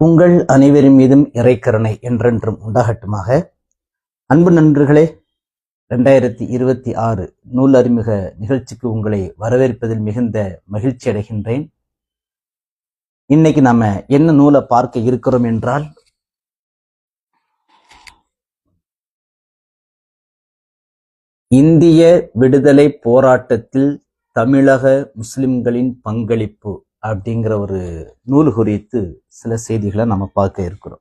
உங்கள் அனைவரின் மீதும் இறைக்கருணை என்றென்றும் உண்டாகட்டுமாக. அன்பு நண்பர்களே ரெண்டாயிரத்தி இருபத்தி ஆறு நூல் அறிமுக நிகழ்ச்சிக்கு உங்களை வரவேற்பதில் மிகுந்த மகிழ்ச்சி அடைகின்றேன். இன்னைக்கு நாம என்ன நூலை பார்க்க இருக்கிறோம் என்றால் இந்திய விடுதலை போராட்டத்தில் தமிழக முஸ்லிம்களின் பங்களிப்பு. அப்படிங்கிற ஒரு நூல் குறித்து சில செய்திகளை நம்ம பார்க்க இருக்கிறோம்.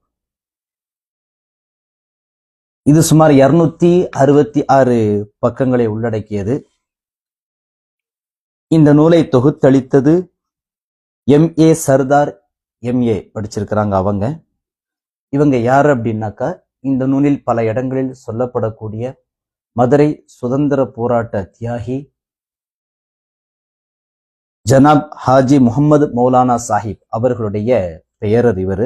இது சுமார் இருநூத்தி அறுபத்தி ஆறு பக்கங்களை உள்ளடக்கியது. இந்த நூலை தொகுத்தளித்தது எம். ஏ. சர்தார் எம்ஏ படிச்சிருக்கிறாங்க அவங்க. இவங்க யார் அப்படின்னாக்கா இந்த நூலில் பல இடங்களில் சொல்லப்படக்கூடிய மதுரை சுதந்திர போராட்ட தியாகி ஜனாப் ஹாஜி முகமது மௌலானா சாஹிப் அவர்களுடைய பெயரர் இவர்.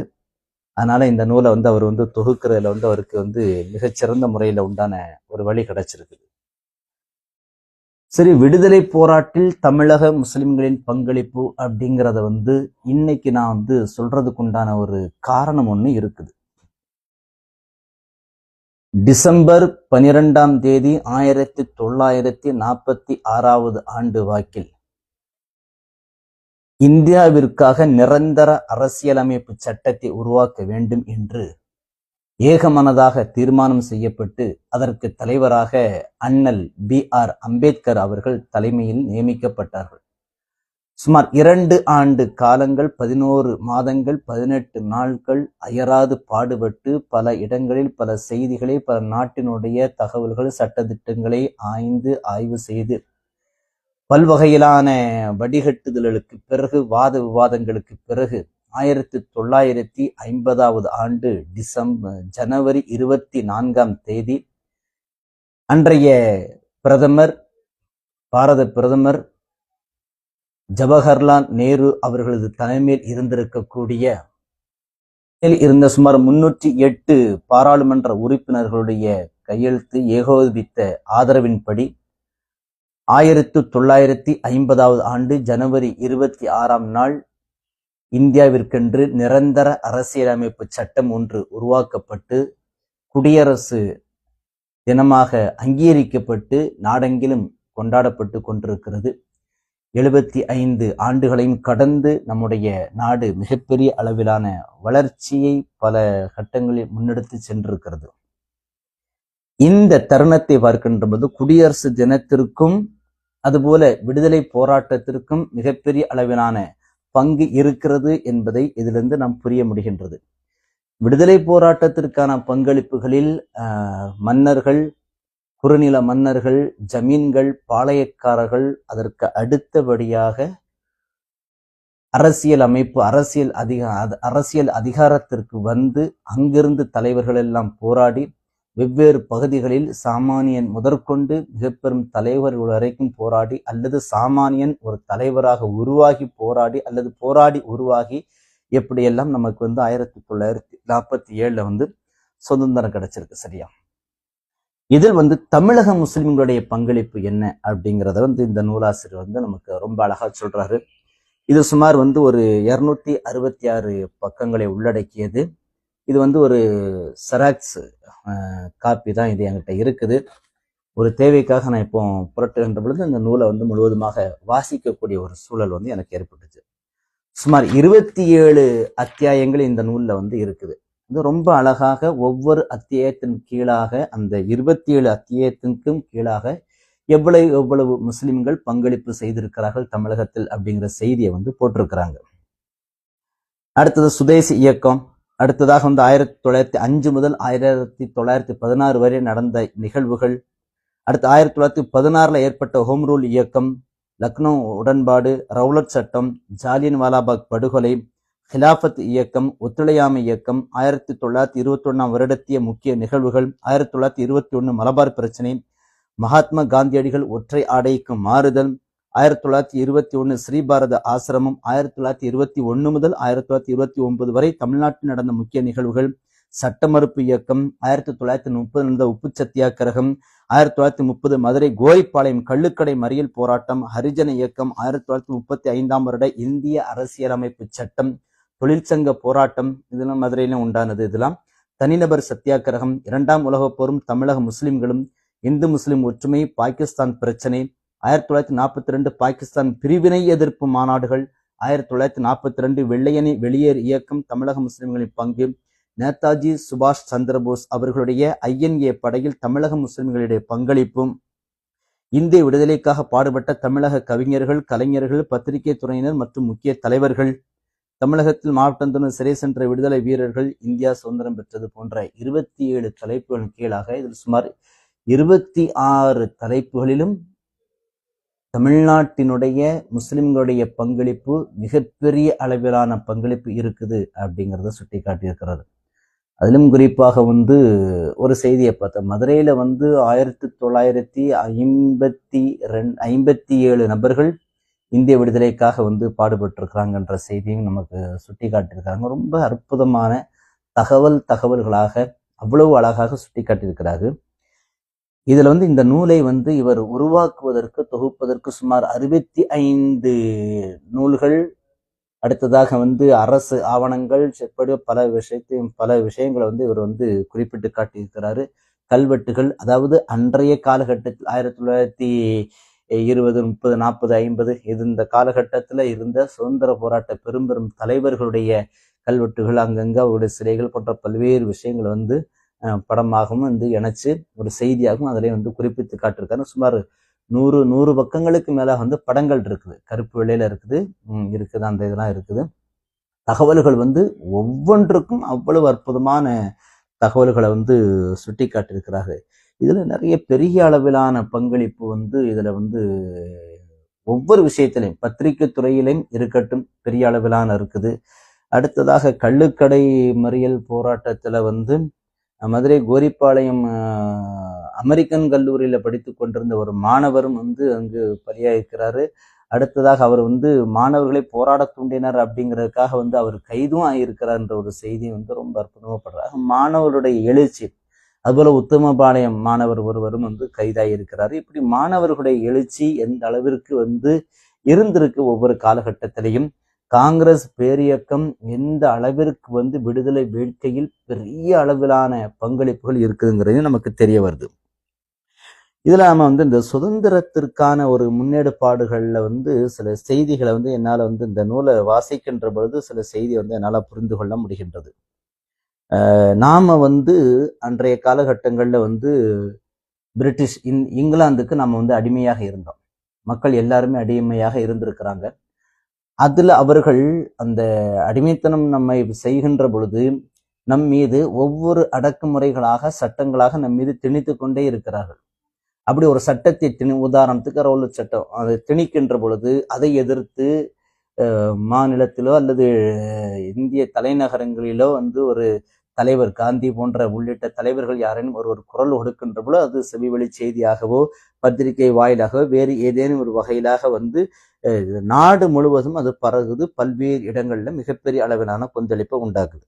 அதனால இந்த நூலை வந்து அவர் வந்து தொகுக்கிறதுல வந்து அவருக்கு வந்து மிகச்சிறந்த முறையில் உண்டான ஒரு வழி கிடைச்சிருக்குது. சரி விடுதலை போராட்டில் தமிழக முஸ்லிம்களின் பங்களிப்பு அப்படிங்கிறத வந்து இன்னைக்கு நான் வந்து சொல்றதுக்கு உண்டான ஒரு காரணம் ஒன்று இருக்குது. டிசம்பர் பனிரெண்டாம் தேதி ஆயிரத்தி தொள்ளாயிரத்தி நாற்பத்தி ஆறாவது ஆண்டு வாக்கில் இந்தியாவிற்காக நிரந்தர அரசியலமைப்பு சட்டத்தை உருவாக்க வேண்டும் என்று ஏகமனதாக தீர்மானம் செய்யப்பட்டு அதற்கு தலைவராக அண்ணல் பி. ஆர். அம்பேத்கர் அவர்கள் தலைமையில் நியமிக்கப்பட்டார்கள். சுமார் இரண்டு ஆண்டு காலங்கள் பதினோரு மாதங்கள் பதினெட்டு நாட்கள் அயராது பாடுபட்டு பல இடங்களில் பல செய்திகளை பல நாட்டினுடைய தகவல்கள் சட்டத்திட்டங்களை ஆய்ந்து ஆய்வு செய்து பல்வகையிலான வடிகட்டுதல்களுக்கு பிறகு வாத விவாதங்களுக்கு பிறகு ஆயிரத்தி தொள்ளாயிரத்தி ஐம்பதாவது ஆண்டு டிசம்பர் ஜனவரி இருபத்தி நான்காம் தேதி அன்றைய பிரதமர் பாரத பிரதமர் ஜவஹர்லால் நேரு அவர்களது தலைமையில் இருந்திருக்கக்கூடிய இருந்த சுமார் முன்னூற்றி எட்டு பாராளுமன்ற உறுப்பினர்களுடைய கையெழுத்து ஏகோபித்த ஆதரவின்படி ஆயிரத்து தொள்ளாயிரத்தி ஐம்பதாவது ஆண்டு ஜனவரி இருபத்தி ஆறாம் நாள் இந்தியாவிற்கென்று நிரந்தர அரசியலமைப்பு சட்டம் ஒன்று உருவாக்கப்பட்டு குடியரசு தினமாக அங்கீகரிக்கப்பட்டு நாடெங்கிலும் கொண்டாடப்பட்டு கொண்டிருக்கிறது. எழுபத்தி ஐந்து ஆண்டுகளையும் கடந்து நம்முடைய நாடு மிகப்பெரிய அளவிலான வளர்ச்சியை பல கட்டங்களில் முன்னெடுத்து சென்றிருக்கிறது. இந்த தருணத்தை பார்க்கின்ற போது குடியரசு தினத்திற்கும் அதுபோல விடுதலை போராட்டத்திற்கும் மிகப்பெரிய அளவிலான பங்கு இருக்கிறது என்பதை இதிலிருந்து நாம் புரிய முடிகின்றது. விடுதலை போராட்டத்திற்கான பங்களிப்புகளில் மன்னர்கள் குறுநில மன்னர்கள் ஜமீன்கள் பாளையக்காரர்கள் அதற்கு அடுத்தபடியாக அரசியல் அமைப்பு அரசியல் அதிக அரசியல் அதிகாரத்திற்கு வந்து அங்கிருந்து தலைவர்கள் எல்லாம் போராடி வெவ்வேறு பகுதிகளில் சாமானியன் முதற்கொண்டு மிக பெரும் தலைவர்கள் வரைக்கும் போராடி அல்லது சாமானியன் ஒரு தலைவராக உருவாகி போராடி அல்லது போராடி உருவாகி எப்படியெல்லாம் நமக்கு வந்து ஆயிரத்தி தொள்ளாயிரத்தி நாற்பத்தி ஏழில் வந்து சுதந்திரம் கிடைச்சிருக்கு சரியா? இதில் வந்து தமிழக முஸ்லிம்களுடைய பங்களிப்பு என்ன அப்படிங்கிறத வந்து இந்த நூலாசிரியர் வந்து நமக்கு ரொம்ப அழகாக சொல்கிறாரு இது சுமார் வந்து ஒரு இருநூத்தி அறுபத்தி ஆறு பக்கங்களை உள்ளடக்கியது. இது வந்து ஒரு செராக்ஸ் காப்பி தான் இது என்கிட்ட இருக்குது. ஒரு தேவைக்காக நான் இப்போ புரட்டுகின்ற பொழுது இந்த நூலை வந்து முழுவதுமாக வாசிக்கக்கூடிய ஒரு சூழல் வந்து எனக்கு ஏற்பட்டுச்சு. சுமார் இருபத்தி ஏழு அத்தியாயங்கள் இந்த நூலில் வந்து இருக்குது. இது ரொம்ப அழகாக ஒவ்வொரு அத்தியாயத்தின் கீழாக அந்த இருபத்தி ஏழு அத்தியாயத்திற்கும் கீழாக எவ்வளவு எவ்வளவு முஸ்லிம்கள் பங்களிப்பு செய்திருக்கிறார்கள் தமிழகத்தில் அப்படிங்கிற செய்தியை வந்து போட்டிருக்கிறாங்க. அடுத்தது சுதேசி இயக்கம். அடுத்ததாக வந்து ஆயிரத்தி தொள்ளாயிரத்தி அஞ்சு முதல் ஆயிரத்தி தொள்ளாயிரத்தி பதினாறு வரை நடந்த நிகழ்வுகள். அடுத்து ஆயிரத்தி தொள்ளாயிரத்தி பதினாறில் ஏற்பட்ட ஹோம் ரூல் இயக்கம் லக்னோ உடன்பாடு ரவுலட் சட்டம் ஜாலியன் வாலாபாக் படுகொலை ஹிலாஃபத் இயக்கம் ஒத்துழையாமை இயக்கம் ஆயிரத்தி தொள்ளாயிரத்தி இருபத்தொன்னாம் வருடத்திய முக்கிய நிகழ்வுகள் ஆயிரத்தி தொள்ளாயிரத்தி இருபத்தி ஒன்று மலபார் பிரச்சனை மகாத்மா காந்தியடிகள் ஒற்றை ஆடைக்கு மாறுதல் ஆயிரத்தி தொள்ளாயிரத்தி இருபத்தி ஒன்று ஸ்ரீபாரத ஆசிரமம் ஆயிரத்தி தொள்ளாயிரத்தி இருபத்தி ஒன்று முதல் ஆயிரத்தி தொள்ளாயிரத்தி இருபத்தி ஒன்பது வரை தமிழ்நாட்டில் நடந்த முக்கிய நிகழ்வுகள் சட்ட மறுப்பு இயக்கம் ஆயிரத்தி தொள்ளாயிரத்தி முப்பது நடந்த உப்பு சத்தியாகிரகம் ஆயிரத்தி தொள்ளாயிரத்தி முப்பது மதுரை கோரிப்பாளையம் கள்ளுக்கடை மறியல் போராட்டம் ஹரிஜன இயக்கம் ஆயிரத்தி தொள்ளாயிரத்தி முப்பத்தி ஐந்தாம் வருட இந்திய அரசியலமைப்பு சட்டம் தொழிற்சங்க போராட்டம் இதெல்லாம் மதுரையிலும் உண்டானது இதெல்லாம். தனிநபர் சத்தியாகிரகம் இரண்டாம் உலகப் போரும் தமிழக முஸ்லிம்களும் இந்து முஸ்லிம் ஒற்றுமை பாகிஸ்தான் பிரச்சனை ஆயிரத்தி தொள்ளாயிரத்தி நாற்பத்தி ரெண்டு பாகிஸ்தான் பிரிவினை எதிர்ப்பு மாநாடுகள் ஆயிரத்தி தொள்ளாயிரத்தி நாற்பத்தி ரெண்டு வெள்ளையணி வெளியேறு இயக்கம் தமிழக முஸ்லிம்களின் பங்கு. நேதாஜி சுபாஷ் சந்திரபோஸ் அவர்களுடைய ஐஎன்ஏ படையில் தமிழக முஸ்லிம்களுடைய பங்களிப்பும் இந்திய விடுதலைக்காக பாடுபட்ட தமிழக கவிஞர்கள் கலைஞர்கள் பத்திரிகை துறையினர் மற்றும் முக்கிய தலைவர்கள். தமிழகத்தில் மாவட்டந்தோறும் சிறை சென்ற விடுதலை வீரர்கள் இந்தியா சுதந்திரம் பெற்றது போன்ற இருபத்தி ஏழு தலைப்புகளின் கீழாக இதில் சுமார் இருபத்தி ஆறு தலைப்புகளிலும் தமிழ்நாட்டினுடைய முஸ்லிம்களுடைய பங்களிப்பு மிகப்பெரிய அளவிலான பங்களிப்பு இருக்குது அப்படிங்கிறத சுட்டி காட்டியிருக்கிறது அதிலும் குறிப்பாக வந்து ஒரு செய்தியை பார்த்தேன் மதுரையில் வந்து ஆயிரத்தி தொள்ளாயிரத்தி ஐம்பத்தி ரெண் ஐம்பத்தி ஏழு நபர்கள் இந்திய விடுதலைக்காக வந்து பாடுபட்டிருக்கிறாங்கன்ற செய்தியும் நமக்கு சுட்டி காட்டியிருக்கிறாங்க ரொம்ப அற்புதமான தகவல் தகவல்களாக அவ்வளவு அழகாக சுட்டி காட்டியிருக்கிறார்கள் இதில் வந்து இந்த நூலை வந்து இவர் உருவாக்குவதற்கு தொகுப்பதற்கு சுமார் அறுபத்தி ஐந்து நூல்கள். அடுத்ததாக வந்து அரசு ஆவணங்கள் செப்படி பல விஷயத்தையும் பல விஷயங்களை வந்து இவர் வந்து குறிப்பிட்டு காட்டியிருக்கிறாரு. கல்வெட்டுகள் அதாவது அன்றைய காலகட்டத்தில் ஆயிரத்தி தொள்ளாயிரத்தி இருபது முப்பது நாற்பது ஐம்பது இது இந்த காலகட்டத்தில் இருந்த சுதந்திர போராட்ட பெரும் பெரும் தலைவர்களுடைய கல்வெட்டுகள் அங்கங்கே அவருடைய சிலைகள் போன்ற பல்வேறு விஷயங்களை வந்து படமாகவும் வந்து இணைச்சு ஒரு செய்தியாகவும் அதிலே வந்து குறிப்பிட்டு காட்டிருக்காரு சுமார் நூறு நூறு பக்கங்களுக்கு மேலே வந்து படங்கள் இருக்குது. கருப்பு வெள்ளையில இருக்குது இருக்குது அந்த இதெல்லாம் இருக்குது. தகவல்கள் வந்து ஒவ்வொன்றுக்கும் அவ்வளவு அற்புதமான தகவல்களை வந்து சுட்டி காட்டியிருக்கிறாரு இதில் நிறைய பெரிய அளவிலான பங்களிப்பு வந்து இதில் வந்து ஒவ்வொரு விஷயத்திலையும் பத்திரிகை துறையிலையும் இருக்கட்டும் பெரிய அளவிலான இருக்குது. அடுத்ததாக கள்ளுக்கடை மறியல் போராட்டத்தில் வந்து மதுரை கோரிப்பாளையம் அமெரிக்கன் கல்லூரியில் படித்து கொண்டிருந்த ஒரு மாணவரும் வந்து அங்கு பலியாயிருக்கிறாரு அடுத்ததாக அவர் வந்து மாணவர்களை போராட தூண்டினார் அப்படிங்கிறதுக்காக வந்து அவர் கைதும் ஆகியிருக்கிறார்ன்ற ஒரு செய்தி வந்து ரொம்ப அற்புதமாகப்படுறாரு மாணவருடைய எழுச்சி அதுபோல் உத்தமபாளையம் மாணவர் ஒருவரும் வந்து கைதாகிருக்கிறார் இப்படி மாணவர்களுடைய எழுச்சி எந்த அளவிற்கு வந்து இருந்திருக்கு ஒவ்வொரு காலகட்டத்திலையும்? காங்கிரஸ் பேரியக்கம் எந்த அளவிற்கு வந்து விடுதலை வேட்கையில் பெரிய அளவிலான பங்களிப்புகள் இருக்குதுங்கிறது நமக்கு தெரிய வருது. இதில் நாம வந்து இந்த சுதந்திரத்திற்கான ஒரு முன்னெடுப்பாடுகள்ல வந்து சில செய்திகளை வந்து என்னால் வந்து இந்த நூலை வாசிக்கின்ற பொழுது சில செய்தி வந்து என்னால் புரிந்து கொள்ள முடிகின்றது. நாம் நாம வந்து அன்றைய காலகட்டங்களில் வந்து பிரிட்டிஷ் இங் இங்கிலாந்துக்கு நம்ம வந்து அடிமையாக இருந்தோம். மக்கள் எல்லாருமே அடிமையாக இருந்திருக்கிறாங்க. அதில் அவர்கள் அந்த அடிமைத்தனம் நம்மை செய்கின்ற பொழுது நம் மீது ஒவ்வொரு அடக்குமுறைகளாக சட்டங்களாக நம் மீது திணித்து கொண்டே இருக்கிறார்கள். அப்படி ஒரு சட்டத்தை திணி உதாரணத்துக்கு ரோல் சட்டம் அதை திணிக்கின்ற பொழுது அதை எதிர்த்து மாநிலத்திலோ அல்லது இந்திய தலைநகரங்களிலோ வந்து ஒரு தலைவர் காந்தி போன்ற உள்ளிட்ட தலைவர்கள் யாரேனும் ஒரு ஒரு குரல் கொடுக்கின்ற பொழுது அது செவிவெளி செய்தியாகவோ பத்திரிகை வாயிலாக வேறு ஏதேனும் ஒரு வகையிலாக வந்து அஹ், நாடு முழுவதும் அது பரகுது பல்வேறு இடங்களில் மிகப்பெரிய அளவிலான கொந்தளிப்பை உண்டாக்குது.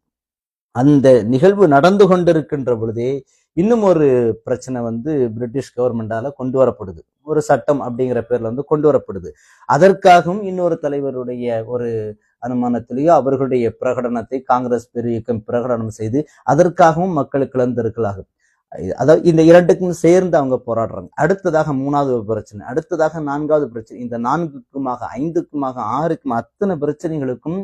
அந்த நிகழ்வு நடந்து கொண்டிருக்கின்ற பொழுதே இன்னும் ஒரு பிரச்சனை வந்து பிரிட்டிஷ் கவர்மெண்டால கொண்டு வரப்படுது. ஒரு சட்டம் அப்படிங்கிற பேர்ல வந்து கொண்டு வரப்படுது. அதற்காகவும் இன்னொரு தலைவருடைய ஒரு அனுமானத்திலேயோ அவர்களுடைய பிரகடனத்தை காங்கிரஸ் பெரியக்கம் பிரகடனம் செய்து அதற்காகவும் மக்கள் இழந்திருக்கலாகும் அதாவது இந்த இரண்டுக்கும் சேர்ந்து அவங்க போராடுறாங்க. அடுத்ததாக மூணாவது பிரச்சனை. அடுத்ததாக நான்காவது பிரச்சனை. இந்த நான்குக்குமாக ஐந்துக்குமாக ஆறுக்கும் அத்தனை பிரச்சனைகளுக்கும்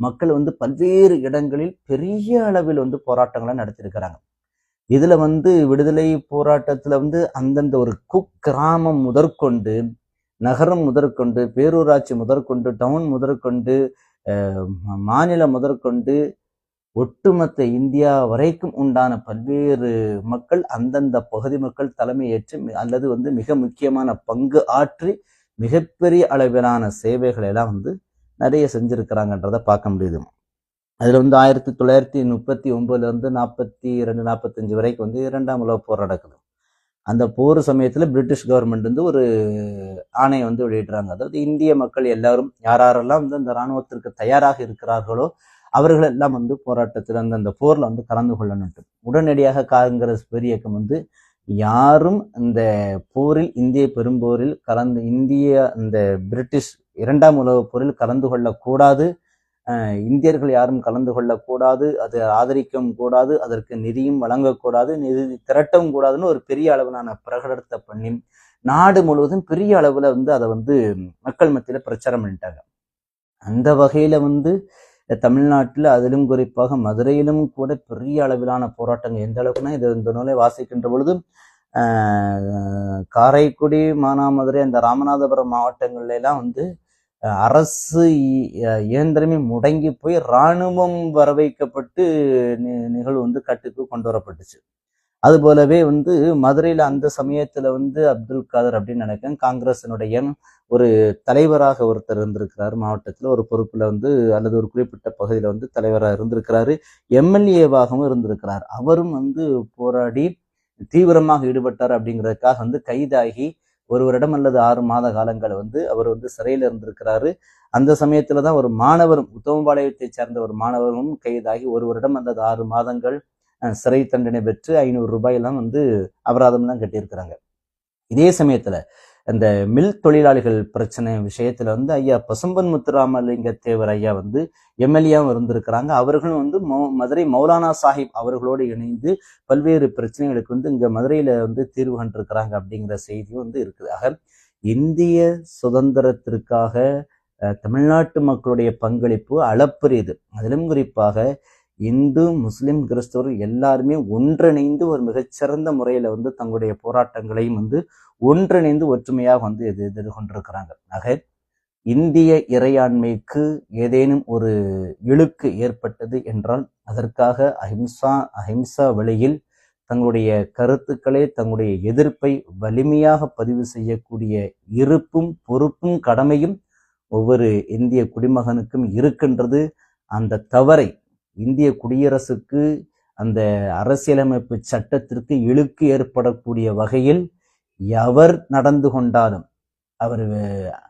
மக்கள் வந்து பல்வேறு இடங்களில் பெரிய அளவில் வந்து போராட்டங்களை நடத்திருக்கிறாங்க இதுல வந்து விடுதலை போராட்டத்துல வந்து அந்தந்த ஒரு குக்கிராமம் முதற்கொண்டு நகரம் முதற்கொண்டு பேரூராட்சி முதற்கொண்டு டவுன் முதற்கொண்டு மாநிலம் முதற்கொண்டு ஒட்டுமொத்த இந்தியா வரைக்கும் உண்டான பல்வேறு மக்கள் அந்தந்த பகுதி மக்கள் தலைமையேற்று அல்லது வந்து மிக முக்கியமான பங்கு ஆற்றி மிகப்பெரிய அளவிலான சேவைகளை எல்லாம் வந்து நிறைய செஞ்சுருக்கிறாங்கன்றதை பார்க்க முடியுது. அதில் வந்து ஆயிரத்தி தொள்ளாயிரத்தி முப்பத்தி ஒம்பதுலேருந்து நாற்பத்தி ரெண்டு நாற்பத்தஞ்சு வரைக்கும் வந்து இரண்டாம் உலக போர் நடக்குது. அந்த போர் சமயத்தில் பிரிட்டிஷ் கவர்மெண்ட் வந்து ஒரு ஆணையை வந்து வெளியிடுறாங்க. அதாவது இந்திய மக்கள் எல்லாரும் யாரெல்லாம் வந்து அந்த இராணுவத்திற்கு தயாராக இருக்கிறார்களோ அவர்கள் எல்லாம் வந்து போராட்டத்தில் அந்த அந்த போரில் வந்து கலந்து கொள்ளணும்ட்டு. உடனடியாக காங்கிரஸ் பெரியக்கம் வந்து யாரும் இந்த போரில் இந்திய பெரும்போரில் கலந்து இந்திய அந்த பிரிட்டிஷ் இரண்டாம் உலகப் போரில் கலந்து கொள்ளக்கூடாது. இந்தியர்கள் யாரும் கலந்து கொள்ளக்கூடாது. அதை ஆதரிக்கவும் கூடாது. அதற்கு நிதியும் வழங்கக்கூடாது. நிதி திரட்டவும் கூடாதுன்னு ஒரு பெரிய அளவிலான பிரகடனத்தை பண்ணி நாடு முழுவதும் பெரிய அளவில் வந்து அதை வந்து மக்கள் மத்தியில் பிரச்சாரம் பண்ணிட்டாங்க. அந்த வகையில் வந்து தமிழ்நாட்டில் அதிலும் குறிப்பாக மதுரையிலும் கூட பெரிய அளவிலான போராட்டங்கள் எந்த அளவுக்குன்னா இது இந்த நூலை வாசிக்கின்ற பொழுது ஆஹ், காரைக்குடி மானாமதுரை அந்த ராமநாதபுரம் மாவட்டங்கள்லாம் வந்து அரசு இ- அஹ், இயந்திரமே முடங்கி போய் இராணுவம் வர வைக்கப்பட்டு நி- நிகழ்வு வந்து கட்டுக்கு கொண்டு வரப்பட்டுச்சு. அது போலவே வந்து மதுரையில் அந்த சமயத்தில் வந்து அப்துல் காதர் அப்படின்னு நினைக்கிறேன். காங்கிரஸினுடைய ஒரு தலைவராக ஒருத்தர் இருந்திருக்கிறார் மாவட்டத்தில். ஒரு பொறுப்பில் வந்து அல்லது ஒரு குறிப்பிட்ட பகுதியில் வந்து தலைவராக இருந்திருக்கிறாரு. எம்எல்ஏவாகவும் இருந்திருக்கிறார். அவரும் வந்து போராடி தீவிரமாக ஈடுபட்டார் அப்படிங்கிறதுக்காக வந்து கைதாகி ஒரு வருடம் அல்லது ஆறு மாத காலங்கள் வந்து அவர் வந்து சிறையில் இருந்திருக்கிறாரு. அந்த சமயத்தில் தான் ஒரு மாணவரும் உத்தமபாளையத்தை சேர்ந்த ஒரு மாணவரும் கைதாகி ஒரு வருடம் அல்லது ஆறு மாதங்கள் சிறை தண்டனை பெற்று ஐநூறு ரூபாயெல்லாம் வந்து அபராதம் தான் கட்டியிருக்கிறாங்க. இதே சமயத்தில் இந்த மில் தொழிலாளிகள் பிரச்சனை விஷயத்துல வந்து ஐயா பசும்பன் முத்துராமலிங்க தேவர் ஐயா வந்து எம்எல்ஏவும் இருந்திருக்கிறாங்க. அவர்களும் வந்து மௌ- மதுரை மௌலானா சாஹிப் அவர்களோடு இணைந்து பல்வேறு பிரச்சனைகளுக்கு வந்து இங்க மதுரையில வந்து தீர்வு கண்டிருக்கிறாங்க அப்படிங்கிற செய்தியும் வந்து இருக்குது. ஆக இந்திய சுதந்திரத்திற்காக தமிழ்நாட்டு மக்களுடைய பங்களிப்பு அளப்பரியது. அதிலும் குறிப்பாக இந்து முஸ்லிம் கிறிஸ்தவர் எல்லாருமே ஒன்றிணைந்து ஒரு மிகச்சிறந்த முறையில் வந்து தங்களுடைய போராட்டங்களையும் வந்து ஒன்றிணைந்து ஒற்றுமையாக வந்து எது எதிர்கொண்டிருக்கிறாங்க ஆக இந்திய இறையாண்மைக்கு ஏதேனும் ஒரு இழுக்கு ஏற்பட்டது என்றால் அதற்காக அஹிம்சா அஹிம்சா வழியில் தங்களுடைய கருத்துக்களை தங்களுடைய எதிர்ப்பை வலிமையாக பதிவு செய்யக்கூடிய இருப்பும் பொறுப்பும் கடமையும் ஒவ்வொரு இந்திய குடிமகனுக்கும் இருக்கின்றது. அந்த தவறை இந்திய குடியரசுக்கு அந்த அரசியலமைப்பு சட்டத்திற்கு இழுக்கு ஏற்படக்கூடிய வகையில் எவர் நடந்து கொண்டாலும் அவர்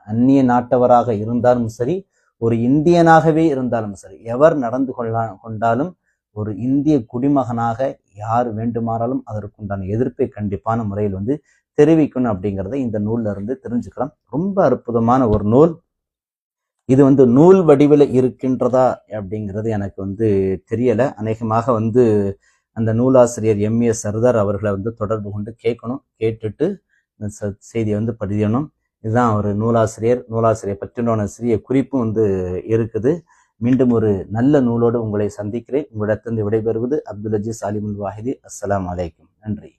அந்நிய நாட்டவராக இருந்தாலும் சரி ஒரு இந்தியனாகவே இருந்தாலும் சரி எவர் நடந்து கொள்ளா கொண்டாலும் ஒரு இந்திய குடிமகனாக யார் வேண்டுமானாலும் அதற்குண்டான எதிர்ப்பை கண்டிப்பான முறையில் வந்து தெரிவிக்கணும் அப்படிங்கிறத இந்த நூல்ல இருந்து தெரிஞ்சுக்கலாம். ரொம்ப அற்புதமான ஒரு நூல். இது வந்து நூல் வடிவில் இருக்கின்றதா அப்படிங்கிறது எனக்கு வந்து தெரியலை. அநேகமாக வந்து அந்த நூலாசிரியர் எம். ஏ. சர்தார் அவர்களை வந்து தொடர்பு கொண்டு கேட்கணும் கேட்டுட்டு இந்த ச- செய்தியை வந்து பதியணும். இதுதான் ஒரு நூலாசிரியர் நூலாசிரியர் பற்றினோட சிறிய குறிப்பும் வந்து இருக்குது. மீண்டும் ஒரு நல்ல நூலோடு உங்களை சந்திக்கிறேன். உங்களிடத்திலிருந்து விடைபெறுவது அப்துல் அஜீஸ் அலிமுல் வாஹிதி. அஸ்லாம் அலைக்கும். நன்றி.